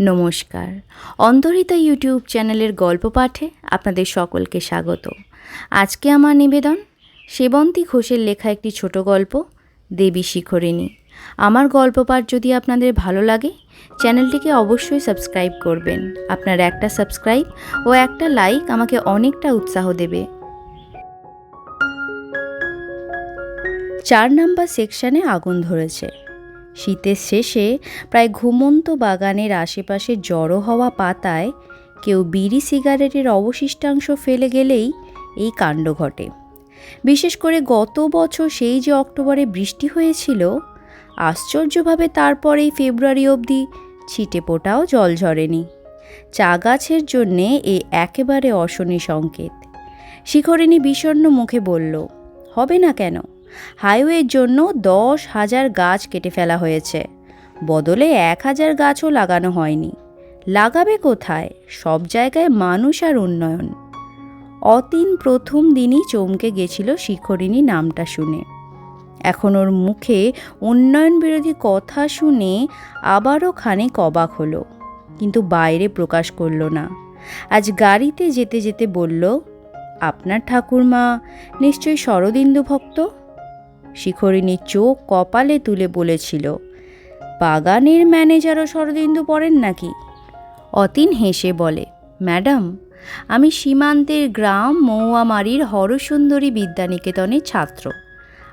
নমস্কার। অন্তরিতা ইউটিউব চ্যানেলের গল্প পাঠে আপনাদের সকলকে স্বাগত। আজকে আমার নিবেদন, সেবন্তী ঘোষের লেখা একটি ছোট গল্প, দেবী শিখরিণী। আমার গল্প পাঠ যদি আপনাদের ভালো লাগে, চ্যানেলটিকে অবশ্যই সাবস্ক্রাইব করবেন। আপনার একটা সাবস্ক্রাইব ও একটা লাইক আমাকে অনেকটা উৎসাহ দেবে। চার নাম্বার সেকশানে আগুন ধরেছে। শীতের শেষে প্রায় ঘুমন্ত বাগানের আশেপাশে জড়ো হওয়া পাতায় কেউ বিড়ি সিগারেটের অবশিষ্টাংশ ফেলে গেলেই এই কাণ্ড ঘটে। বিশেষ করে গত বছর সেই যে অক্টোবরে বৃষ্টি হয়েছিল, আশ্চর্যভাবে তারপরেই ফেব্রুয়ারি অবধি ছিটে পোটাও জল ঝরেনি। চা গাছের জন্যে এ একেবারে অশনি সংকেত। শিখরিণী বিষণ্ণ মুখে বলল, হবে না কেন? হাইওয়ের জন্য দশ হাজার গাছ কেটে ফেলা হয়েছে। বদলে এক হাজার গাছও লাগানো হয়নি। লাগাবে কোথায়? সব জায়গায় মানুষ আর উন্নয়ন। অতীন প্রথম দিনই চমকে গেছিল শিখরিণী নামটা শুনে। এখন ওর মুখে উন্নয়ন বিরোধী কথা শুনে আবারও খানিক অবাক হলো, কিন্তু বাইরে প্রকাশ করল না। আজ গাড়িতে যেতে যেতে বলল, আপনার ঠাকুরমা, নিশ্চয়ই শরদিন্দু ভক্ত? শিখরিণী চোখ কপালে তুলে বলেছিল, বাগানের ম্যানেজারও শরদিন্দু পড়েন নাকি? অতীন হেসে বলে, ম্যাডাম, আমি সীমান্তের গ্রাম মৌয়ামারির হরসুন্দরী বিদ্যানিকেতনের ছাত্র।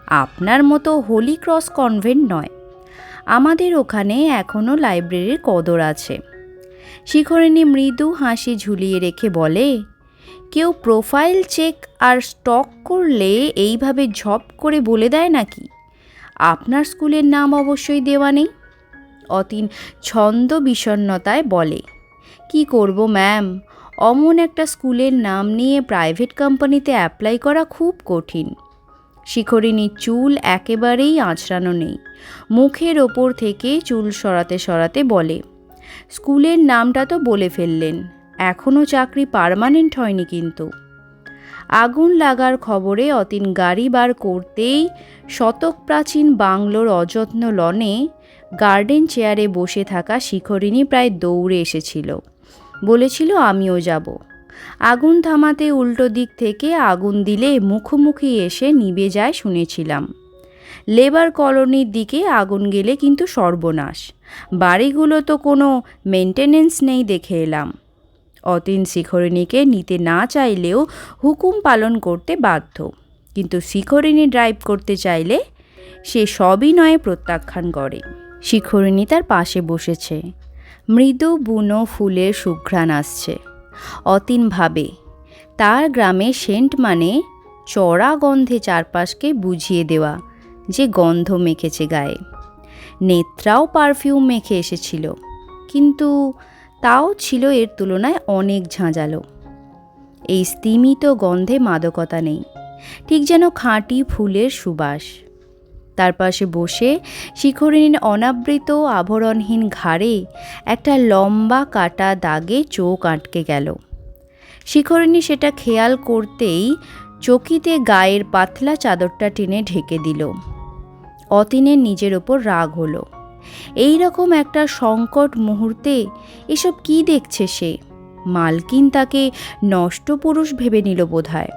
আপনার মতো হোলি ক্রস কনভেন্ট নয়। আমাদের ওখানে এখনও লাইব্রেরির কদর আছে। শিখরিণী মৃদু হাসি ঝুলিয়ে রেখে বলে কেউ প্রোফাইল চেক আর স্টক করলে এইভাবে ঝপ করে বলে দেয় নাকি? আপনার স্কুলের নাম অবশ্যই দেওয়া নেই? অতীন ছন্দ বিষণ্নতায় বলে, কি করব, ম্যাম? অমন একটা স্কুলের নাম নিয়ে প্রাইভেট কোম্পানিতে অ্যাপ্লাই করা খুব কঠিন। শিখরিণীর চুল একেবারেই আঁচড়ানো নেই। মুখের ওপর থেকে চুল সরাতে সরাতে বলে, স্কুলের নামটা তো বলে ফেললেন। এখনও চাকরি পারমানেন্ট হয়নি কিন্তু। আগুন লাগার খবরে অতীন গাড়ি বার করতেই শতক প্রাচীন বাংলোর অযত্ন লনে গার্ডেন চেয়ারে বসে থাকা শিখরিণী প্রায় দৌড়ে এসেছিল। বলেছিল, আমিও যাব। আগুন থামাতে উল্টো দিক থেকে আগুন দিলে মুখোমুখি এসে নিবে যায় শুনেছিলাম। লেবার কলোনির দিকে আগুন গেলে কিন্তু সর্বনাশ। বাড়িগুলো তো কোনো মেনটেনেন্স নেই দেখে এলাম। অতীন শিখরিণীকে নিতে না চাইলেও হুকুম পালন করতে বাধ্য। কিন্তু শিখরিণী ড্রাইভ করতে চাইলে সে সবই নয় প্রত্যাখ্যান করে। শিখরিণী তার পাশে বসেছে। মৃদু বুনো ফুলের সুঘ্রাণ আসছে। অতীন ভাবে, তার গ্রামে সেন্ট মানে চড়া গন্ধে চারপাশকে বুঝিয়ে দেওয়া যে গন্ধ মেখেছে গায়ে। নেত্রাও পারফিউম মেখে এসেছিল। কিন্তু তাও ছিল এর তুলনায় অনেক ঝাঁঝালো। এই স্তিমিত গন্ধে মাদকতা নেই, ঠিক যেন খাঁটি ফুলের সুবাস। তার পাশে বসে শিখরিণীর অনাবৃত আভরণহীন ঘাড়ে একটা লম্বা কাটা দাগে চোখ আটকে গেল। শিখরিণী সেটা খেয়াল করতেই চকিতে গায়ের পাতলা চাদরটা টেনে ঢেকে দিল। অতীনের নিজের ওপর রাগ হলো। এই রকম একটা সংকট মুহূর্তে এসব কি দেখছে সে? মালকিন তাকে নষ্ট পুরুষ ভেবে নিল বোধহয়।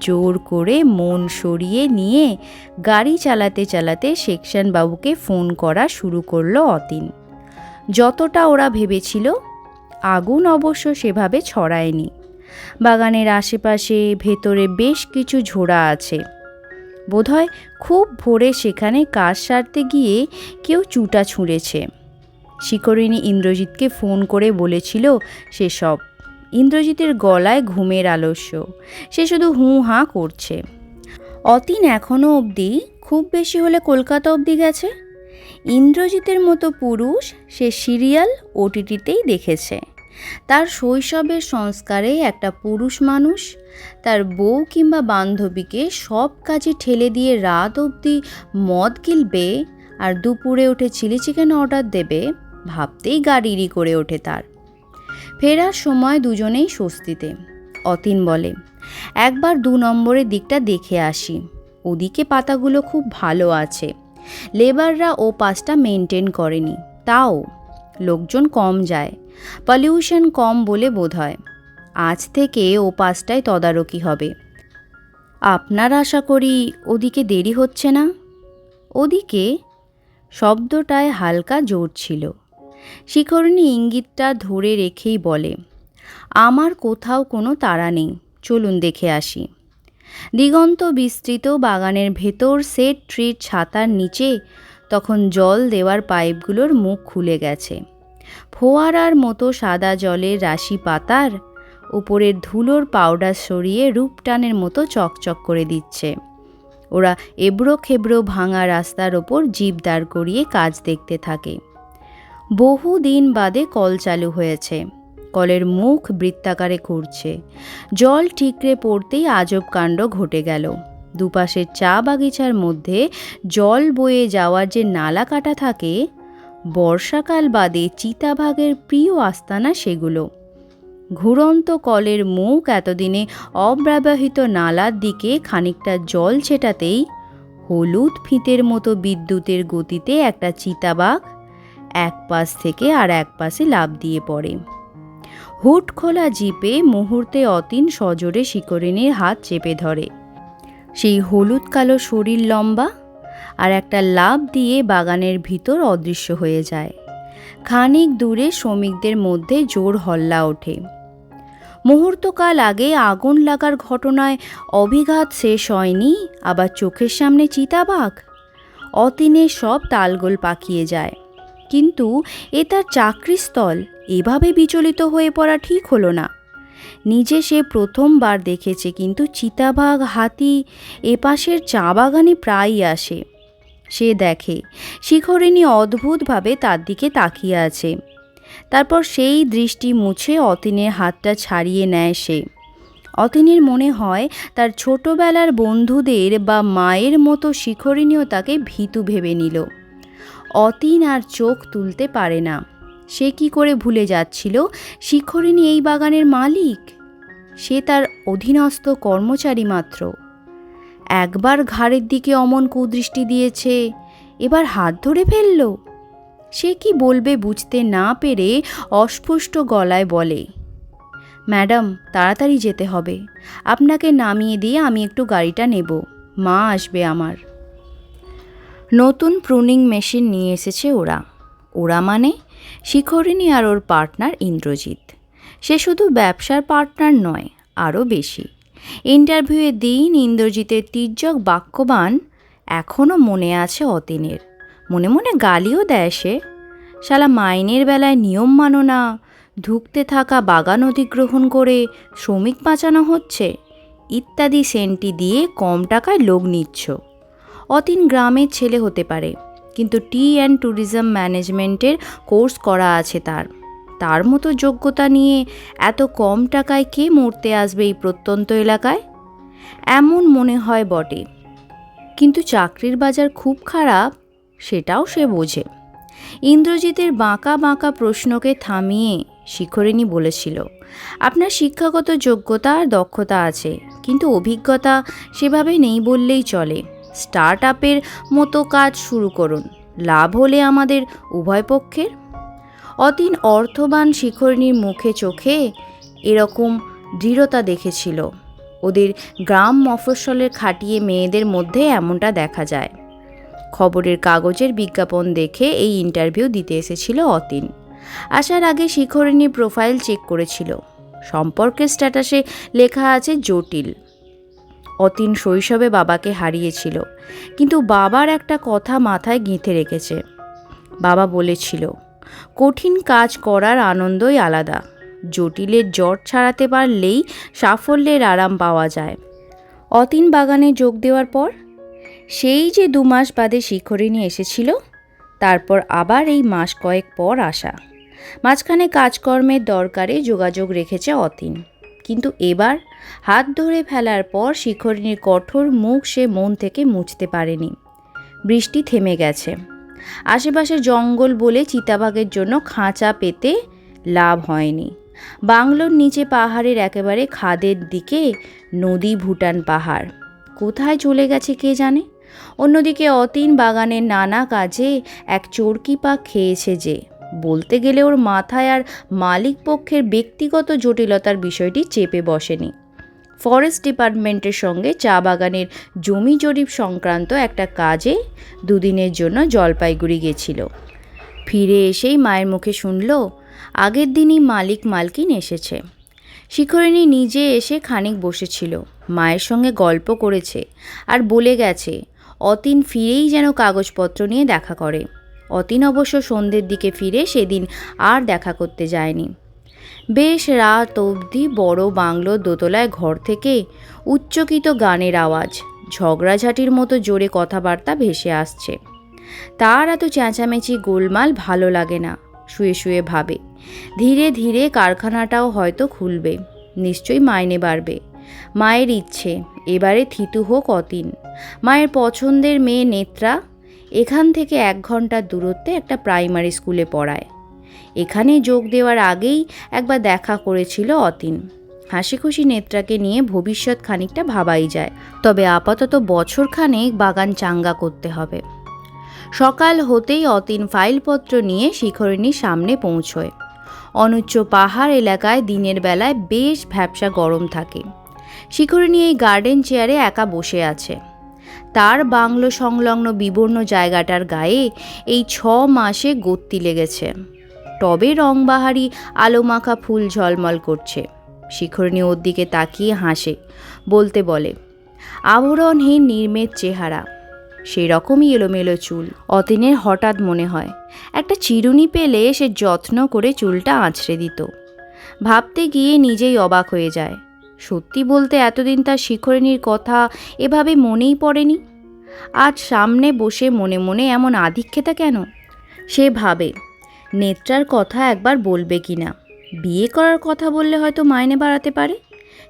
জোর করে মন সরিয়ে নিয়ে গাড়ি চালাতে চালাতে সেকশন বাবুকে ফোন করা শুরু করল অতীন। যতটা ওরা ভেবেছিল, আগুন অবশ্য সেভাবে ছড়ায়নি। বাগানের আশেপাশে ভেতরে বেশ কিছু ঝোড়া আছে। বোধহয় খুব ভোরে সেখানে কাজ সারতে গিয়ে কেউ চুটা ছুঁড়েছে। শিখরিণী ইন্দ্রজিৎকে ফোন করে বলেছিল সেসব। ইন্দ্রজিতের গলায় ঘুমের আলস্য। সে শুধু হুঁ হাঁ করছে। অতীন এখনও অবধি খুব বেশি হলে কলকাতা অবধি গেছে? ইন্দ্রজিতের মতো পুরুষ সে সিরিয়াল, ওটিটিতেই দেখেছে। তার শৈশবের সংস্কারে একটা পুরুষ মানুষ, তার বউ কিংবা বান্ধবীকে সব কাজে ঠেলে দিয়ে রাত অবধি মদ গিলবে আর দুপুরে উঠে চিলি চিকেন অর্ডার দেবে, ভাবতেই গাড়িরি করে ওঠে তার। ফেরার সময় দুজনেই স্বস্তিতে। অতীন বলে, একবার দু নম্বরের দিকটা দেখে আসি। ওদিকে পাতাগুলো খুব ভালো আছে। লেবাররা ও পাসটা মেনটেন করেনি। তাও লোকজন কম যায়। পলিউশন কম বলে বোধ হয়। আজ থেকে ও পাঁচটায় তদারকি হবে। আপনার আশা করি ওদিকে দেরি হচ্ছে না? ওদিকে শব্দটায় হালকা জোর ছিল। শিখরণী ইঙ্গিতটা ধরে রেখেই বলে, আমার কোথাও কোনো তাড়া নেই, চলুন দেখে আসি। দিগন্ত বিস্তৃত বাগানের ভেতর সেট ট্রির ছাতার নিচে তখন জল দেওয়ার পাইপগুলোর মুখ খুলে গেছে। ফোয়ারার মতো সাদা জলের রাশি পাতার উপরের ধুলোর পাউডার সরিয়ে রূপটানের মতো চকচক করে দিচ্ছে। ওরা এবড়ো খেবড়ো ভাঙা রাস্তার ওপর জিপ দাঁড় করিয়ে কাজ দেখতে থাকে। বহু দিন বাদে কল চালু হয়েছে। কলের মুখ বৃত্তাকারে ঘুরছে জল ঠিকরে পড়তেই আজব কাণ্ড ঘটে গেল। দুপাশের চা বাগিচার মধ্যে জল বয়ে যাওয়ার যে নালা কাটা থাকে বর্ষাকাল বাদে চিতাভাগের প্রিয় আস্তানা সেগুলো। ঘুরন্ত কলের মুখ এতদিনে অব্যবহৃত নালার দিকে খানিকটা জল ছেটাতেই হলুদ ফিতের মতো বিদ্যুতের গতিতে একটা চিতাবাঘ এক পাশ থেকে আর এক পাশে লাভ দিয়ে পড়ে। হুট খোলা জিপে মুহূর্তে অতীন সজোরে শিকরিনীর হাত চেপে ধরে। সেই হলুদ কালো শরীর লম্বা আর একটা লাভ দিয়ে বাগানের ভিতর অদৃশ্য হয়ে যায়। খানিক দূরে শ্রমিকদের মধ্যে জোর হল্লা ওঠে। মুহূর্তকাল আগে আগুন লাগার ঘটনায় অভিঘাত শেষ হয়নি, আবার চোখের সামনে চিতাবাঘ। অতীনের সব তালগোল পাকিয়ে যায়। কিন্তু এ তার চাকরিস্থল এভাবে বিচলিত হয়ে পড়া ঠিক হলো না। নিজে সে প্রথমবার দেখেছে, কিন্তু চিতাবাঘ হাতি এপাশের চা বাগানে প্রায়ই আসে। সে দেখে। শিখরিণী অদ্ভুতভাবে তার দিকে তাকিয়ে আছে। তারপর সেই দৃষ্টি মুছে অতীনের হাতটা ছাড়িয়ে নেয় সে। অতীনের মনে হয় তার ছোটবেলার বন্ধুদের বা মায়ের মতো শিখরিণীও তাকে ভীতু ভেবে নিল। অতীন আর চোখ তুলতে পারে না। সে কি করে ভুলে যাচ্ছিল, শিখরিণী এই বাগানের মালিক? সে তার অধীনস্থ কর্মচারী মাত্র। একবার ঘাড়ের দিকে অমন কুদৃষ্টি দিয়েছে, এবার হাত ধরে ফেলল। সে কি বলবে বুঝতে না পেরে অস্পষ্ট গলায় বলে, ম্যাডাম, তাড়াতাড়ি যেতে হবে। আপনাকে নামিয়ে দিয়ে আমি একটু গাড়িটা নেব। মা আসবে আমার। নতুন প্রুনিং মেশিন নিয়ে এসেছে ওরা। ওরা মানে শিখরিণী আর ওর পার্টনার ইন্দ্রজিৎ। সে শুধু ব্যবসার পার্টনার নয়, আরও বেশি। ইন্টারভিউয়ের দিন ইন্দ্রজিতের তির্যক বাক্যবান এখনও মনে আছে অতীনের। মনে মনে গালিও দেয় সে। শালা মাইনের বেলায় নিয়ম মানো না, ধুকতে থাকা বাগান অধিগ্রহণ করে শ্রমিক বাঁচানো হচ্ছে, ইত্যাদি সেন্টি দিয়ে কম টাকায় লোক নিচ্ছ। অতীন গ্রামের ছেলে হতে পারে, কিন্তু টি অ্যান্ড ট্যুরিজম ম্যানেজমেন্টের কোর্স করা আছে তার। তার মতো যোগ্যতা নিয়ে এত কম টাকায় কে মরতে আসবে এই প্রত্যন্ত এলাকায়? এমন মনে হয় বটে। কিন্তু চাকরির বাজার খুব খারাপ, সেটাও সে বোঝে। ইন্দ্রজিতের বাঁকা বাঁকা প্রশ্নকে থামিয়ে শিখরিণী বলেছিল, আপনার শিক্ষাগত যোগ্যতা আর দক্ষতা আছে, কিন্তু অভিজ্ঞতা সেভাবে নেই বললেই চলে। স্টার্ট আপের মতো কাজ শুরু করুন, লাভ হলে আমাদের উভয় পক্ষের অতীন অর্থবান শিখরিণীর মুখে চোখে এরকম দৃঢ়তা দেখেছিল। ওদের গ্রাম মফস্বলের খাটিয়ে মেয়েদের মধ্যে এমনটা দেখা যায়। খবরের কাগজের বিজ্ঞাপন দেখে এই ইন্টারভিউ দিতে এসেছিল অতীন। আসার আগে শিখরিণী প্রোফাইল চেক করেছিল। সম্পর্কের স্ট্যাটাসে লেখা আছে জটিল। অতীন শৈশবে বাবাকে হারিয়েছিল, কিন্তু বাবার একটা কথা মাথায় গেঁথে রেখেছে। বাবা বলেছিল কঠিন কাজ করার আনন্দই আলাদা। জটিলের জট ছাড়াতে পারলেই সাফল্যের আরাম পাওয়া যায়। অতীন বাগানে যোগ দেওয়ার পর? সেই যে দু মাস বাদে শিখরিণী এসেছিল, তারপর আবার এই মাস কয়েক পর আসা। মাঝখানে কাজকর্মের দরকারে যোগাযোগ রেখেছে অতীন। কিন্তু এবার হাত ধরে ফেলার পর শিখরিণীর কঠোর মুখ সে মন থেকে মুছতে পারেনি। বৃষ্টি থেমে গেছে। আশেপাশে জঙ্গল বলে চিতাবাঘের জন্য খাঁচা পেতে লাভ হয়নি। বাংলোর নিচে পাহাড়ের একেবারে খাদের দিকে নদী ভুটান পাহাড়। কোথায় চলে গেছে কে জানে? অন্যদিকে অতীন বাগানের নানা কাজে এক চরকি পাক খেয়েছে যে। বলতে গেলে ওর মাথায় আর মালিক পক্ষের ব্যক্তিগত জটিলতার বিষয়টি চেপে বসেনি। ফরেস্ট ডিপার্টমেন্টের সঙ্গে চা বাগানের জমি জরিপ সংক্রান্ত একটা কাজে দুদিনের জন্য জলপাইগুড়ি গেছিল। ফিরে এসেই মায়ের মুখে শুনল, আগের দিনই মালিক মালকিন এসেছে। শিখরিণী নিজে এসে খানিক বসেছিল, মায়ের সঙ্গে গল্প করেছে আর বলে গেছে, অতীন ফিরেই যেন কাগজপত্র নিয়ে দেখা করে। অতীন অবশ্য সন্ধ্যের দিকে ফিরে সেদিন আর দেখা করতে যায়নি। বেশ রাত অবধি বড় বাংলোর দোতলায় ঘর থেকে উচ্চকিত গানের আওয়াজ, ঝগড়াঝাটির মতো জোরে কথাবার্তা ভেসে আসছে। তার এত চেঁচামেচি গোলমাল ভালো লাগে না, শুয়ে শুয়ে ভাবে। ধীরে ধীরে কারখানাটাও হয়তো খুলবে, নিশ্চয়ই মাইনে বাড়বে। মায়ের ইচ্ছে, এবারে থিতু হোক অতীন। মায়ের পছন্দের মেয়ে নেত্রা এখান থেকে এক ঘণ্টার দূরত্বে একটা প্রাইমারি স্কুলে পড়ায়। এখানে যোগ দেওয়ার আগেই একবার দেখা করেছিল অতীন। হাসি খুশি নেত্রাকে নিয়ে ভবিষ্যৎ খানিকটা ভাবাই যায়, তবে আপাতত বছরখানেক বাগান চাঙ্গা করতে হবে। সকাল হতেই অতীন ফাইলপত্র নিয়ে শিখরিণীর সামনে পৌঁছয়। অনুচ্চ পাহাড় এলাকায় দিনের বেলায় বেশ ভ্যাবসা গরম থাকে। শিখরিণী এই গার্ডেন চেয়ারে একা বসে আছে। তার বাংলো সংলগ্ন বিবর্ণ জায়গাটার গায়ে এই ছ মাসে গত্তি লেগেছে। টবে রংবাহারি আলোমাখা ফুল ঝলমল করছে। শিখরিণী ওর দিকে তাকিয়ে হাসে, বলতে বলে, আবরণহীন নির্মের চেহারা সেই রকমই এলোমেলো চুল। অতীনের হঠাৎ মনে হয়, একটা চিরুনি পেলে সে যত্ন করে চুলটা আঁচড়ে দিত। ভাবতে গিয়ে নিজেই অবাক হয়ে যায়, সত্যি বলতে এতদিন তার শিখরিণীর কথা এভাবে মনেই পড়েনি? আজ সামনে বসে মনে মনে এমন আধিক্ষেতা কেন? সে ভাবে নেত্রার কথা একবার বলবে কি না? বিয়ে করার কথা বললে হয়তো মাইনে বাড়াতে পারে।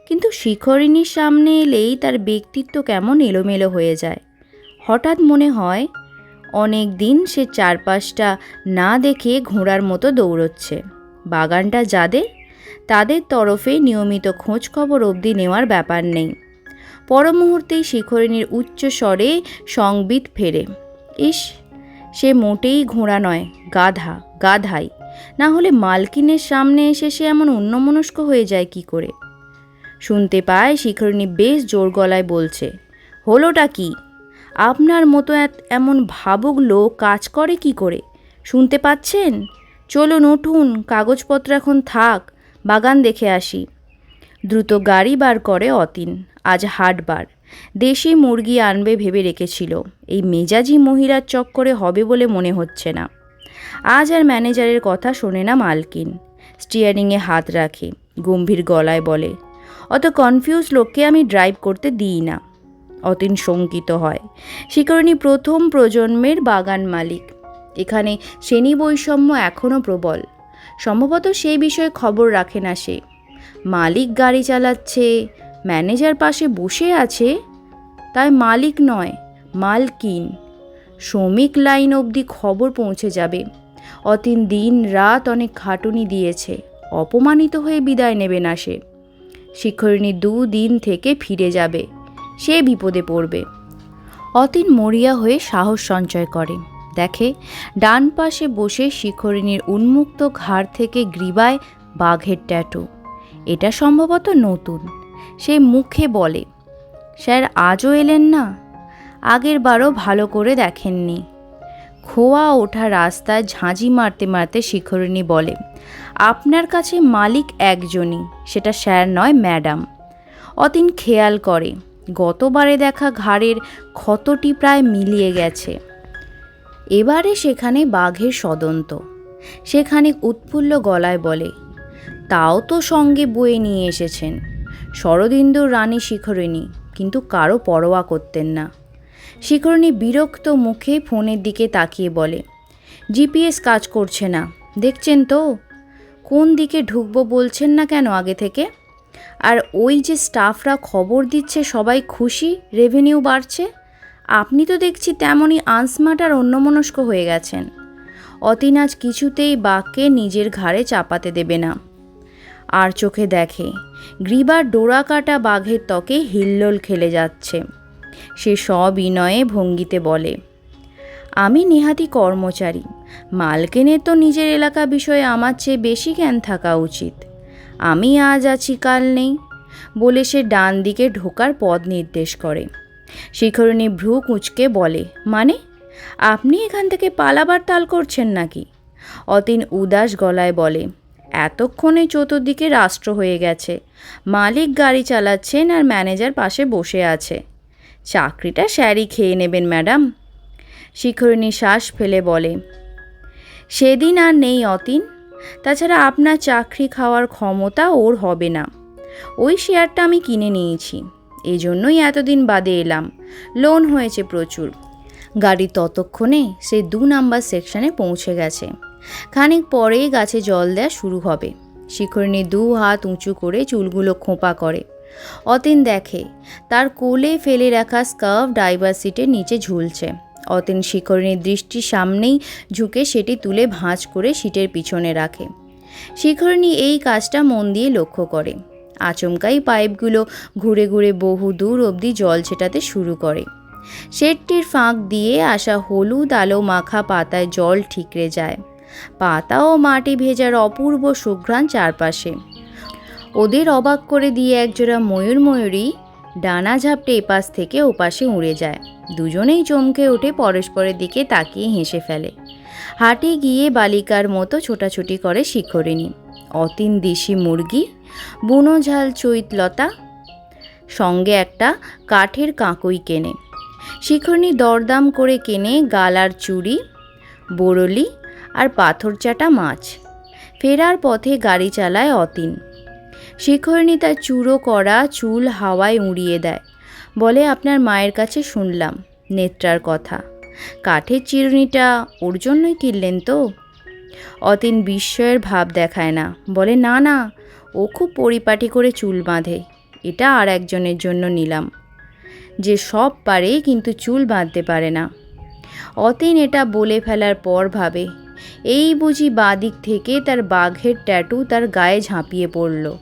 কিন্তু শিখরিণীর সামনে এলেই তার ব্যক্তিত্ব কেমন এলোমেলো হয়ে যায়। হঠাৎ মনে হয় অনেক দিন সে চারপাশটা না দেখে ঘোড়ার মতো দৌড়চ্ছে। বাগানটা যাদের, তাদের তরফে নিয়মিত খোঁজ খবর অবধি নেওয়ার ব্যাপার নেই। পর মুহূর্তেই শিখরিণীর উচ্চ স্বরে সংবিত ফেরে। ইস সে মোটেই ঘোড়া নয়, গাধা, গাধাই। না হলে মালকিনের সামনে এসে সে এমন অন্যমনস্ক হয়ে যায় কি করে? শুনতে পায় শিখরিণী বেশ জোর গলায় বলছে, হলোটা কি? আপনার মতো এমন ভাবুক লোক কাজ করে কি করে? শুনতে পাচ্ছেন? চলুন উঠুন, কাগজপত্র এখন থাক, বাগান দেখে আসি। দ্রুত গাড়ি বার করে অতীন, আজ হাটবার। দেশি মুরগি আনবে ভেবে রেখেছিল। এই মেজাজি মহিলার চক্করে হবে বলে মনে হচ্ছে না। আজ আর ম্যানেজারের কথা শোনে না মালকিন। স্টিয়ারিংয়ে হাত রাখে, গম্ভীর গলায় বলে, অত কনফিউজ লোককে আমি ড্রাইভ করতে দিই না। অতীন শঙ্কিত হয় শিকরণী প্রথম প্রজন্মের বাগান মালিক। এখানে শ্রেণি বৈষম্য এখনও প্রবল। সম্ভবত সেই বিষয়ে খবর রাখে না সে। মালিক গাড়ি চালাচ্ছে ম্যানেজার পাশে বসে আছে, তাই মালিক নয়, মালকিন। শ্রমিক লাইন অবধি খবর পৌঁছে যাবে। অতীন দিন রাত অনেক খাটুনি দিয়েছে, অপমানিত হয়ে বিদায় নেবে না সে। শিক্ষরিণী দুদিন থেকে ফিরে যাবে, সে বিপদে পড়বে। অতীন মরিয়া হয়ে সাহস সঞ্চয় করে। দেখে ডান পাশে বসে শিখরিণীর উন্মুক্ত ঘাড় থেকে গ্রীবায় বাঘের ট্যাটু। এটা সম্ভবত নতুন। সে মুখে বলে, স্যার, আজও এলেন না? আগের বারও ভালো করে দেখেননি। খোয়া ওঠা রাস্তায় ঝাঁঝি মারতে মারতে শিখরিণী বলে, আপনার কাছে মালিক একজনই, সেটা স্যার নয়, ম্যাডাম। অতীন খেয়াল করে, গতবারে দেখা ঘাড়ের ক্ষতটি প্রায় মিলিয়ে গেছে। এবারে সেখানে বাঘের সদন্ত। সেখানে উৎফুল্ল গলায় বলে, তাও তো সঙ্গে বয়ে নিয়ে এসেছেন। শরদিন্দুর রানী শিখরিণী, কিন্তু কারও পরোয়া করতেন না। শিখরিণী বিরক্ত মুখে ফোনের দিকে তাকিয়ে বলে, জিপিএস কাজ করছে না, দেখছেন তো? কোন দিকে ঢুকবো বলছেন না কেন আগে থেকে? আর ওই যে স্টাফরা খবর দিচ্ছে সবাই খুশি রেভিনিউ বাড়ছে? আপনি তো দেখছি তেমনই আনস্মার্ট আর অন্যমনস্ক হয়ে গেছেন। অতীন আজ কিছুতেই বাঘকে নিজের ঘাড়ে চাপাতে দেবে না। আর চোখে দেখে গ্রীবার ডোরা কাটা বাঘের ত্বকে হিল্লোল খেলে যাচ্ছে। সে সবিনয়ে ভঙ্গিতে বলে, আমি নেহাতি কর্মচারী। মালকেনের তো নিজের এলাকা বিষয়ে আমার চেয়ে বেশি জ্ঞান থাকা উচিত। আমি আজ আছি, কাল নেই বলে সে ডান দিকে ঢোকার পথ নির্দেশ করে। শিখরণী ভ্রু কুঁচকে বলে মানে? আপনি এখান থেকে পালাবার তাল করছেন নাকি? অতীন উদাস গলায় বলে এতক্ষণে চতুর্দিকে রাষ্ট্র হয়ে গেছে। মালিক গাড়ি চালাচ্ছেন আর ম্যানেজার পাশে বসে আছে। চাকরিটা স্যারই খেয়ে নেবেন, ম্যাডাম। শিখরণী শ্বাস ফেলে বলে, সেদিন আর নেই অতীন। তাছাড়া আপনার চাকরি খাওয়ার ক্ষমতা ওর হবে না। ওই শেয়ারটা আমি কিনে নিয়েছি। এই জন্যই এতদিন বাদে এলাম। লোন হয়েছে প্রচুর। গাড়ি ততক্ষণে সে দু নাম্বার সেকশনে পৌঁছে গেছে। খানিক পরেই গাছে জল দেওয়া শুরু হবে। শিখরণী দু হাত উঁচু করে চুলগুলো খোঁপা করে। অতীন দেখে, তার কোলে ফেলে রাখা স্কার্ফ ড্রাইভার সিটের নিচে ঝুলছে। অতীন শিখরণীর দৃষ্টির সামনেই ঝুঁকে সেটি তুলে ভাঁজ করে সিটের পিছনে রাখে। শিখরণী এই কাজটা মন দিয়ে লক্ষ্য করে। আচমকাই পাইপগুলো ঘুরে ঘুরে বহু দূর অবধি জল ছেটাতে শুরু করে। শেডটির ফাঁক দিয়ে আসা হলুদ আলো মাখা পাতায় জল ঠিকরে যায়। পাতা ও মাটি ভেজার অপূর্ব সুঘ্রাণ চারপাশে। ওদের অবাক করে দিয়ে একজোড়া ময়ূর ময়ূরী ডানা ঝাপটে এপাশ থেকে ওপাশে উড়ে যায়। দুজনেই চমকে উঠে পরস্পরের দিকে তাকিয়ে হেসে ফেলে। হাটে গিয়ে বালিকার মতো ছোটাছুটি করে শিখরিণী। অতীন দেশি মুরগি, বুনো ঝাল চৈতলতা, সঙ্গে একটা কাঠের কাঁকুই কেনে। শিখরণী দরদাম করে কেনে গালার চুড়ি, বরলি আর পাথর চাটা মাছ। ফেরার পথে গাড়ি চালায় অতীন। শিখরণী তার চূড়ো করা চুল হাওয়ায় উড়িয়ে দেয়। বলে, আপনার মায়ের কাছে শুনলাম নেত্রার কথা। কাঠের চিরুনিটা ওর জন্যই কিনলেন তো? অতীন বিস্ময়ের ভাব দেখায় না। বলে, না না, ও খুব পরিপাটি করে চুল বাঁধে। এটা আর একজনের জন্য নিলাম। যে সব পারে কিন্তু চুল বাঁধতে পারে না। অতীন এটা বলে ফেলার পর ভাবে এই বুঝি বাদিক থেকে তার বাঘের ট্যাটু তার গায়ে ঝাঁপিয়ে পড়ল।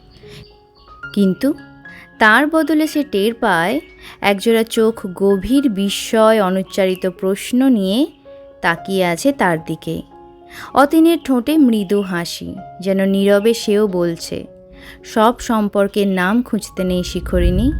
কিন্তু তার বদলে সে টের পায়, একজোড়া চোখ গভীর বিস্ময় অনুচ্চারিত প্রশ্ন নিয়ে তাকিয়ে আছে তার দিকে। অতীনের ঠোঁটে মৃদু হাসি, যেন নীরবে সেও বলছে, সব সম্পর্কের নাম খুঁজতে নেই শিখরিণী।